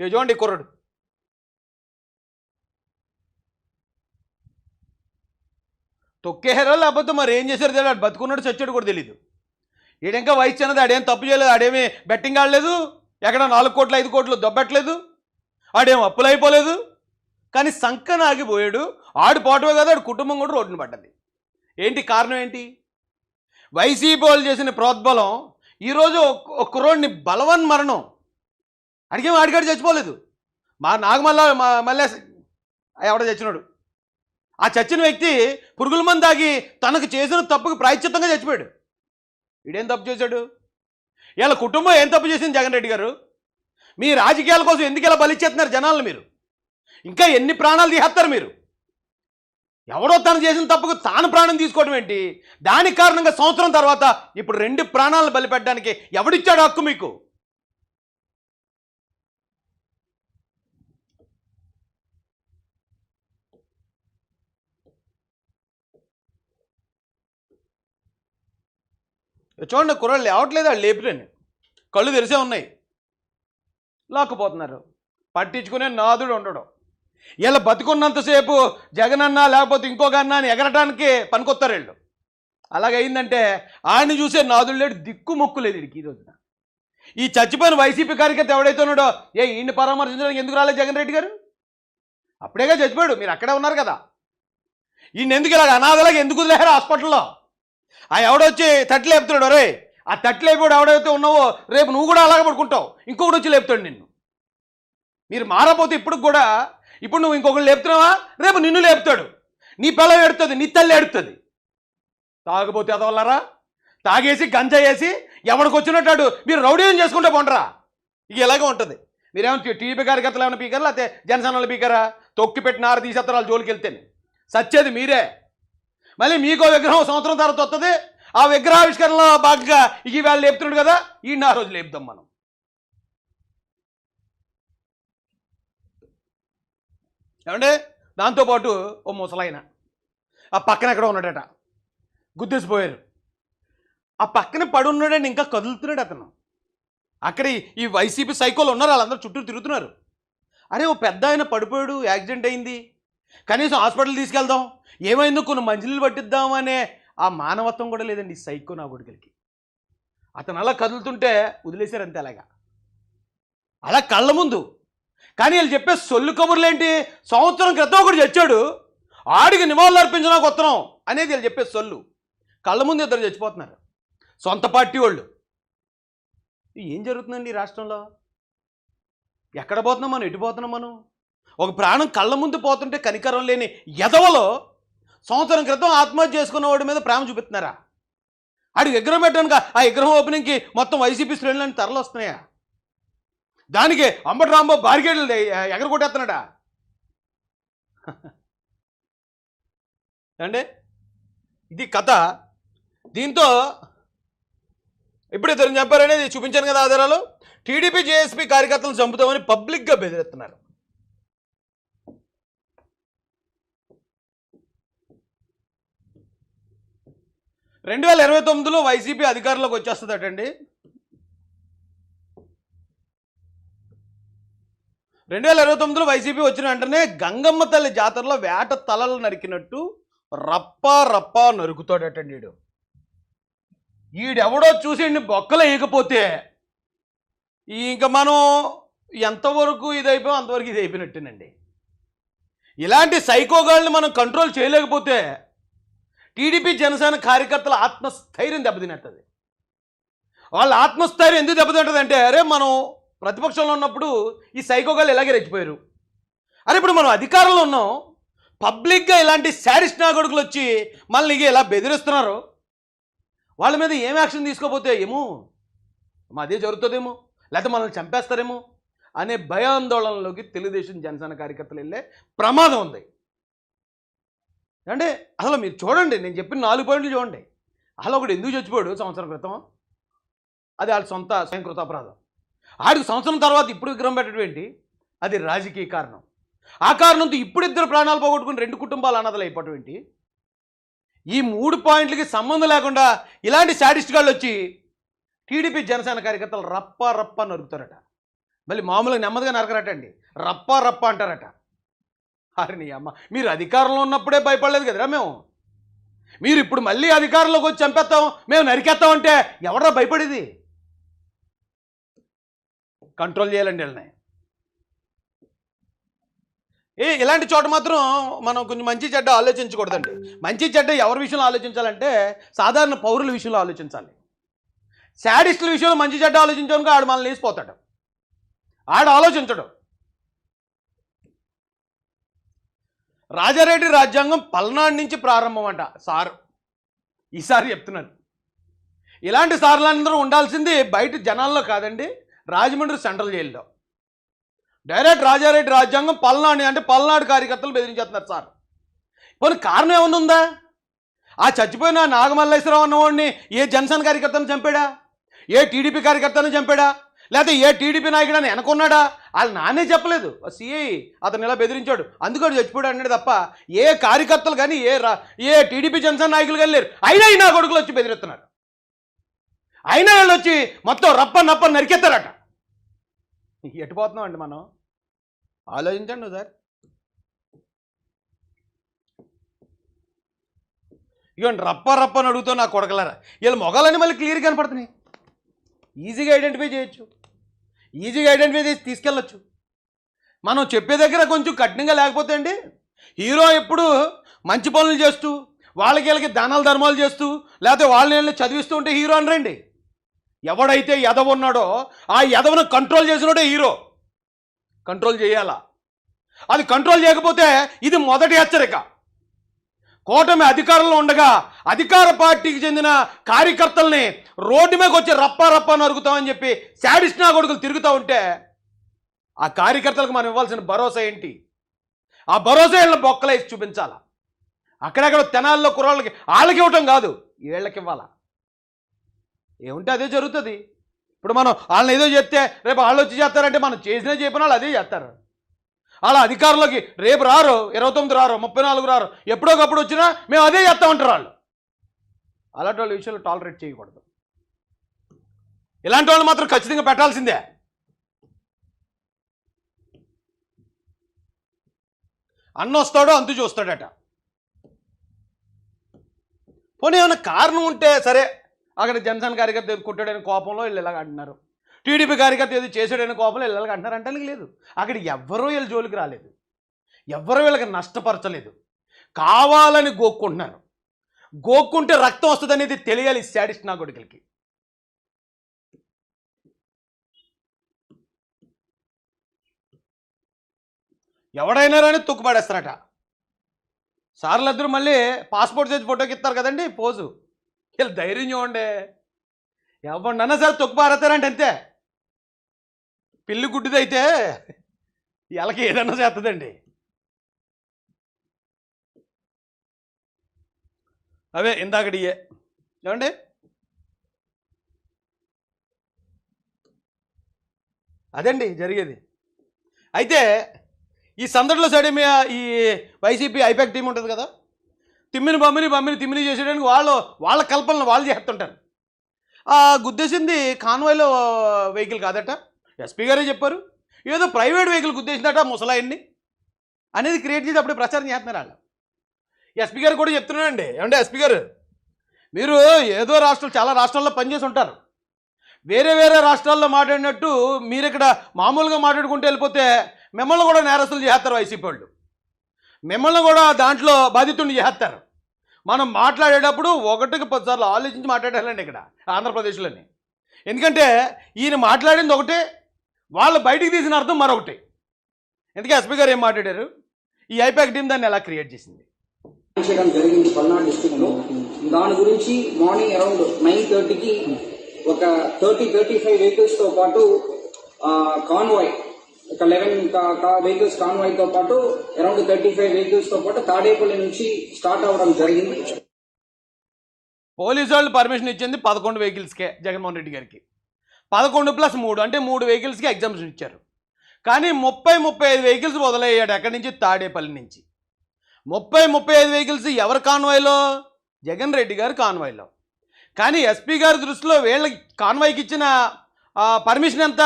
ఇక చూడండి కుర్రడు కుర్రాడు. తొక్కేహారో లేకపోతే మరి ఏం చేశారో తెలియదు. బతుకున్నాడు చచ్చాడు కూడా తెలియదు ఈడంకా వయసు చిన్నది ఆడేం తప్పు చేయలేదు ఆడేమీ బెట్టింగ్ ఆడలేదు ఎక్కడ నాలుగు కోట్లు ఐదు కోట్లు దొబ్బట్లేదు ఆడేం అప్పులు అయిపోలేదు. కానీ సంకన ఆగిపోయాడు. ఆడు పోవటమే కదా ఆడు కుటుంబం కూడా రోడ్డున పడ్డది. ఏంటి కారణం ఏంటి? వైసీపీ వాళ్ళు చేసిన ప్రోద్బలం ఈరోజు ఒక- ఒక కుర్రోడిని బలవన్ మరణం. అడిగేమో ఆడిగాడు చచ్చిపోలేదు. మా నాగమల్ల మా ఎవడ చచ్చినాడు. ఆ చచ్చిన వ్యక్తి పురుగుల మంది తాగి తనకు చేసిన తప్పుకు ప్రాయశ్చిత్తంగా చచ్చిపోయాడు. వీడేం తప్పు చేశాడు? ఇలా కుటుంబం ఏం తప్పు చేసింది జగన్ రెడ్డి గారు? మీ రాజకీయాల కోసం ఎందుకు ఇలా బలిచ్చేస్తున్నారు జనాలను మీరు? ఇంకా ఎన్ని ప్రాణాలు తీసేస్తారు మీరు? ఎవడో తను చేసిన తప్పుకు తాను ప్రాణం తీసుకోవడం ఏంటి? దానికి కారణంగా సంవత్సరం తర్వాత ఇప్పుడు రెండు ప్రాణాలను బలిపెట్టడానికి ఎవడిచ్చాడు హక్కు మీకు? చూడండి కుర్రాళ్ళు లేవట్లేదు వాళ్ళు లేపులేని కళ్ళు తెరిసే ఉన్నాయి. లాక్కుపోతున్నారు. పట్టించుకునే నాదుడు ఉండడం. ఇలా బతుకున్నంతసేపు జగనన్నా లేకపోతే ఇంకొక అన్నా అని ఎగరటానికి పనికొస్తారు వీళ్ళు. అలాగైందంటే ఆయన చూసే నాదుడు లేడు దిక్కు మొక్కు లేదు వీడికి ఈ రోజున. ఈ చచ్చిపోయిన వైసీపీ కార్యకర్త ఎవడైతే ఉన్నాడో ఏ ఈయన్ని పరామర్శించడానికి ఎందుకు రాలేదు జగన్ రెడ్డి గారు? అప్పుడేగా చచ్చిపోయాడు మీరు అక్కడే ఉన్నారు కదా. ఈయన ఎందుకు ఇలాగ అనాథలాగా ఎందుకు వదిలేరు హాస్పిటల్లో? ఆ ఎవడొచ్చి తట్లు లేపుతున్నాడు రే? ఆ తట్లు లేపుడు ఎవడైతే ఉన్నావో రేపు నువ్వు కూడా అలాగే పడుకుంటావు. ఇంకొకటి వచ్చి లేపుతాడు నిన్ను. మీరు మారపోతే ఇప్పుడు కూడా ఇప్పుడు నువ్వు ఇంకొకరు లేపుతున్నావా? రేపు నిన్ను లేపుతాడు. నీ పిల్ల ఎడుతుంది నీ తల్లి ఎడుతుంది తాగబోతే అదవల్లరా తాగేసి గంజా వేసి ఎవడికి వచ్చినట్టాడు? మీరు రౌడీయం చేసుకుంటే పోండరా. ఇక ఇలాగే ఉంటుంది. మీరేమో టీడీపీ కార్యకర్తలు ఏమైనా పీకరా? లేకపోతే జనసేనలు పీకరా? తొక్కి పెట్టిన ఆరు తీసేస్తారు వాళ్ళ జోలికి వెళ్తే సచ్చేది మీరే. మళ్ళీ మీకో విగ్రహం సంవత్సరం తర్వాత వస్తుంది ఆ విగ్రహావిష్కరణలో భాగంగా ఇక వాళ్ళు లేపుతున్నాడు కదా ఈ నా రోజు లేపుదాం మనం. ఏమంటే దాంతోపాటు ఓ ముసలాయన. ఆ పక్కన ఎక్కడ ఉన్నాడట. గుద్దేసిపోయారు. ఆ పక్కన పడున్నాడని ఇంకా కదులుతున్నాడు అతను. అక్కడ ఈ- ఈ వైసీపీ సైకోలు ఉన్నారు వాళ్ళందరూ చుట్టూ తిరుగుతున్నారు. అరే ఓ పెద్ద ఆయన పడిపోయాడు యాక్సిడెంట్ అయింది. కనీసం హాస్పిటల్ తీసుకెళ్దాం. ఏమైందో? కొన్ని మంచినీళ్ళు పట్టిద్దాం అనే ఆ మానవత్వం కూడా లేదండి ఈ సైకో నా కొడుకులకి అతను అలా కదులుతుంటే వదిలేశారు అంతే అలాగా. అలా కళ్ళ ముందు. కానీ వీళ్ళు చెప్పే సొల్లు కబుర్లేంటి? సంవత్సరం క్రితం ఒకటి చచ్చాడు. ఆడికి నివాళులు అర్పించిన కొత్తనం అనేది వీళ్ళు చెప్పే సొల్లు. కళ్ళ ముందు ఇద్దరు చచ్చిపోతున్నారు. సొంత పార్టీ వాళ్ళు. ఏం జరుగుతుందండి రాష్ట్రంలో? ఎక్కడ పోతున్నాం మనం? ఎటు పోతున్నాం మనం? ఒక ప్రాణం కళ్ళ ముందు పోతుంటే కనికరం లేని ఎదవలో సంవత్సరం క్రితం ఆత్మహత్య చేసుకున్న వాడి మీద ప్రేమ చూపిస్తున్నారా? ఆడికి విగ్రహం పెట్టానుక ఆ విగ్రహం ఓపెనింగ్కి మొత్తం వైసీపీ శ్రేణులని తరలు వస్తున్నాయా దానికి అంబటి రాంబాబు బారికేడ్లు ఎగరగొట్టేస్తున్నాడా? అండి ఇది కథ. దీంతో ఇప్పుడు ఇద్దరు చెప్పారనేది చూపించాను కదా ఆధారాలు. టీడీపీ జేఎస్పీ కార్యకర్తలు చంపుతామని పబ్లిక్గా బెదిరిస్తున్నారు. రెండు వేల ఇరవై తొమ్మిదిలో వైసీపీ అధికారంలోకి వచ్చేస్తుందటండి. రెండు వేల ఇరవై తొమ్మిదిలో వైసీపీ వచ్చిన వెంటనే గంగమ్మ తల్లి జాతరలో వేట తలలు నరికినట్టు రప్పా రప్పా నరుకుతాడటండి వీడు ఈడెవడో చూసి బొక్కలు వేయకపోతే ఇంకా మనం ఎంతవరకు ఇది అయిపోయాం అంతవరకు ఇది అయిపోయినట్టేనండి ఇలాంటి సైకోగాళ్ళని మనం కంట్రోల్ చేయలేకపోతే టీడీపీ జనసేన కార్యకర్తల ఆత్మస్థైర్యం దెబ్బతినేస్తుంది వాళ్ళ ఆత్మస్థైర్యం ఎందుకు దెబ్బతింటుంది అంటే అరే మనం ప్రతిపక్షంలో ఉన్నప్పుడు ఈ సైకోగాలు ఇలాగే రెచ్చిపోయారు. అరే ఇప్పుడు మనం అధికారంలో ఉన్నాం పబ్లిక్గా ఇలాంటి శారీస్ నాగొడుకులు వచ్చి మనల్ని ఇలా బెదిరిస్తున్నారు. వాళ్ళ మీద ఏం యాక్షన్ తీసుకోపోతే ఏమో? మా అదే జరుగుతుందేమో? లేకపోతే మనల్ని చంపేస్తారేమో? అనే భయాందోళనలోకి తెలుగుదేశం జనసేన కార్యకర్తలు వెళ్ళే ప్రమాదం ఉంది. అంటే అసలు మీరు చూడండి నేను చెప్పిన నాలుగు పాయింట్లు చూడండి. అసలు ఒకడు ఎందుకు చచ్చిపోయాడు సంవత్సరం క్రితం? అది వాళ్ళ సొంత స్వయంకృత అపరాధం. ఆడికి సంవత్సరం తర్వాత ఇప్పుడు విగ్రహం పెట్టడం ఏంటి? అది రాజకీయ కారణం. ఆ కారణంతో ఇప్పుడు ఇద్దరు ప్రాణాలు పోగొట్టుకుని రెండు కుటుంబాలు అనాథలు అయిపోవటం ఏంటి? ఈ మూడు పాయింట్లకి సంబంధం లేకుండా ఇలాంటి శాడిస్ట్ గాళ్ళు వచ్చి టీడీపీ జనసేన కార్యకర్తలు రప్ప రప్ప నరుకుతారట. మళ్ళీ మామూలుగా నెమ్మదిగా నరకరటండి. రప్ప రప్ప అంటారట. అరే నీ అమ్మ. మీరు అధికారంలో ఉన్నప్పుడే భయపడలేదు కదరా మేము? మీరు ఇప్పుడు మళ్ళీ అధికారంలోకి వచ్చి చంపేస్తాం మేము నరికేస్తాం అంటే ఎవడరా భయపడేది? కంట్రోల్ చేయాలండి వీళ్ళని. ఏ ఇలాంటి చోట మాత్రం మనం కొంచెం మంచి చెడ్డ ఆలోచించకూడదండి. మంచి చెడ్డ ఎవరి విషయంలో ఆలోచించాలంటే సాధారణ పౌరుల విషయంలో ఆలోచించాలి. శాడిస్టుల విషయంలో మంచి చెడ్డ ఆలోచించడానికి ఆడు మనల్ని వేసిపోతాడు. ఆడు ఆలోచించడు. రాజారెడ్డి రాజ్యాంగం పల్నాడు నుంచి ప్రారంభం అంట సార్ ఈసారి చెప్తున్నాను. ఇలాంటి సార్లందరూ ఉండాల్సింది బయట జనాల్లో కాదండి రాజమండ్రి సెంట్రల్ జైల్లో. డైరెక్ట్ రాజారెడ్డి రాజ్యాంగం పల్నాడు అంటే పల్నాడు కార్యకర్తలు బెదిరించేస్తున్నారు సార్. కొన్ని కారణం ఏమన్నా ఉందా? ఆ చచ్చిపోయిన నాగమల్లేశ్వరరావు అన్నవాడిని ఏ జనసేన కార్యకర్తను చంపాడా? ఏ టీడీపీ కార్యకర్తను చంపాడా? లేకపోతే ఏ టీడీపీ నాయకుడు అని వెనకున్నాడా? వాళ్ళు నానే చెప్పలేదు. సిఐ అతను ఇలా బెదిరించాడు. అందుకని చచ్చిపోయాడు అన్నాడు తప్ప ఏ కార్యకర్తలు కానీ ఏ రా ఏ టీడీపీ జనసేన నాయకులు కానీ లేరు. అయినా ఈ నా కొడుకులు వచ్చి బెదిరిస్తున్నారు. అయినా వాళ్ళు వచ్చి మొత్తం రప్ప నప్ప నరికెత్తారట ఎట్టుపోతున్నాం అండి మనం? ఆలోచించండి సార్ ఇవ్వండి రప్ప రప్ప అని అడుగుతావు నా కొడకలారా. వీళ్ళ మొగలని మళ్ళీ క్లియర్ కనపడుతున్నాయి. ఈజీగా ఐడెంటిఫై చేయొచ్చు. ఈజీగా ఐడెంటిఫై చేసి తీసుకెళ్ళొచ్చు. మనం చెప్పే దగ్గర కొంచెం కఠినంగా లేకపోతే అండి హీరో ఎప్పుడు మంచి పనులు చేస్తూ వాళ్ళకి వీళ్ళకి దానాలు ధర్మాలు చేస్తూ లేకపోతే వాళ్ళని వీళ్ళని చదివిస్తూ ఉంటే హీరో అనరండి. ఎవడైతే ఎదవ ఉన్నాడో ఆ ఎదవను కంట్రోల్ చేసినోడే హీరో. కంట్రోల్ చేయాలా? అది కంట్రోల్ చేయకపోతే ఇది మొదటి హెచ్చరిక. కూటమి అధికారంలో ఉండగా అధికార పార్టీకి చెందిన కార్యకర్తల్ని రోడ్డు మీదకి వచ్చి రప్ప రప్ప నరుగుతామని చెప్పి శాడిస్నా కొడుకులు తిరుగుతూ ఉంటే ఆ కార్యకర్తలకు మనం ఇవ్వాల్సిన భరోసా ఏంటి? ఆ భరోసా వీళ్ళని బొక్కలేసి చూపించాలా? అక్కడక్కడ తెనాల్లో కుర్రాళ్ళకి వాళ్ళకి ఇవ్వటం కాదు వీళ్ళకి ఇవ్వాలా? ఏముంటే అదే జరుగుతుంది. ఇప్పుడు మనం వాళ్ళని ఏదో చెప్తే రేపు వాళ్ళు వచ్చి చేస్తారంటే మనం చేసినా చెప్పిన వాళ్ళు అదే చేస్తారు. అలా అధికారంలోకి రేపు రారు ఇరవై తొమ్మిది రారు ముప్పై నాలుగు రారు ఎప్పుడోకప్పుడు వచ్చినా మేము అదే చేస్తామంటారు వాళ్ళు. అలాంటి వాళ్ళ విషయంలో టాలరేట్ చేయకూడదు. ఇలాంటి వాళ్ళు మాత్రం ఖచ్చితంగా పెట్టాల్సిందే. అన్న వస్తాడో అంతు చూస్తాడట. పోనీ ఏమైనా కారణం ఉంటే సరే అక్కడ జనసేన కార్యకర్త కొట్టాడని కోపంలో వీళ్ళు ఇలాగ అంటున్నారు. టీడీపీ కార్యకర్త ఏదో చేసాడని కోపంలో వీళ్ళకి ఇలాగ లేదు. అక్కడ ఎవ్వరూ వీళ్ళ జోలికి రాలేదు. ఎవ్వరూ వీళ్ళకి నష్టపరచలేదు. కావాలని గోక్కుంటున్నారు. గోక్కుంటే రక్తం వస్తుంది అనేది తెలియాలి శాడిస్ట్ నా కొడుకులకి ఎవడైనా రాని తుక్కుపడేస్తారట. సార్లు మళ్ళీ పాస్పోర్ట్ సైజ్ ఫోటోకి ఇస్తారు కదండి పోజు. వీళ్ళు ధైర్యం చూడండి. ఎవరినన్నా సరే తొక్కు పారేస్తారంటే అంతే. పిల్లి గుడ్డిదైతే వీళ్ళకి ఏదన్నా చేస్తుందండి అవే ఇందాకడియే ఏమండి? అదండి జరిగేది. అయితే ఈ సందడిలో సైడ్ ఈ వైసీపీ ఐపాక్ టీం ఉంటుంది కదా? తిమ్మిని బమ్మిని బమ్మిని తిమ్మిని చేసేయడానికి వాళ్ళు వాళ్ళ కల్పనలు వాళ్ళు చేస్తుంటారు. గుద్దేసింది కాన్వాయ్లో వెహికల్ కాదట? ఎస్పీ గారే చెప్పారు. ఏదో ప్రైవేట్ వెహికల్ గుద్దేసిందట ముసలాయన్ని అనేది క్రియేట్ చేసి అప్పుడే ప్రచారం చేస్తున్నారు వాళ్ళు. ఎస్పీ గారు కూడా చెప్తున్నానండి ఏమంటే ఎస్పీ గారు? మీరు ఏదో రాష్ట్రాలు చాలా రాష్ట్రాల్లో పనిచేసి ఉంటారు. వేరే వేరే రాష్ట్రాల్లో మాట్లాడినట్టు మీరు ఇక్కడ మామూలుగా మాట్లాడుకుంటూ వెళ్ళిపోతే మిమ్మల్ని కూడా నేరస్తులు చేస్తారు వైసీపీ వాళ్ళు. మిమ్మల్ని కూడా దాంట్లో బాధితుడిని చేస్తారు. మనం మాట్లాడేటప్పుడు ఒకటికి పదిసార్లు ఆలోచించి మాట్లాడాలండి ఇక్కడ ఆంధ్రప్రదేశ్లోని. ఎందుకంటే ఈయన మాట్లాడింది ఒకటే వాళ్ళు బయటికి తీసిన అర్థం మరొకటి. ఎందుకే ఎస్పీ గారు ఏం మాట్లాడారు? ఈ ఐపాక్ టీం దాన్ని ఎలా క్రియేట్ చేసింది? చేయడం జరిగింది పల్నాడు దాని గురించి మార్నింగ్ అరౌండ్ నైన్ థర్టీకి ఒక థర్టీ థర్టీ ఫైవ్ వెహికల్స్తో పాటు కాన్వాయ్ ఒక లెవెన్ వెహికల్స్ కాన్వాయ్తో పాటు అరౌండ్ థర్టీ ఫైవ్ వెహికల్స్తో పాటు తాడేపల్లి నుంచి స్టార్ట్ అవడం జరిగింది. పోలీసు వాళ్ళు పర్మిషన్ ఇచ్చింది పదకొండు వెహికల్స్కే జగన్మోహన్ రెడ్డి గారికి. పదకొండు ప్లస్ మూడు అంటే మూడు వెహికల్స్కి ఎగ్జామ్షన్ ఇచ్చారు. కానీ ముప్పై ముప్పై ఐదు వెహికల్స్ మొదలయ్యాడు ఎక్కడి నుంచి? తాడేపల్లి నుంచి. ముప్పై ముప్పై ఐదు వెహికల్స్ ఎవరి కాన్వాయ్లో? జగన్ రెడ్డి గారి కాన్వాయ్లో. కానీ ఎస్పీ గారి దృష్టిలో వీళ్ళకి కాన్వాయ్కి ఇచ్చిన పర్మిషన్ ఎంత?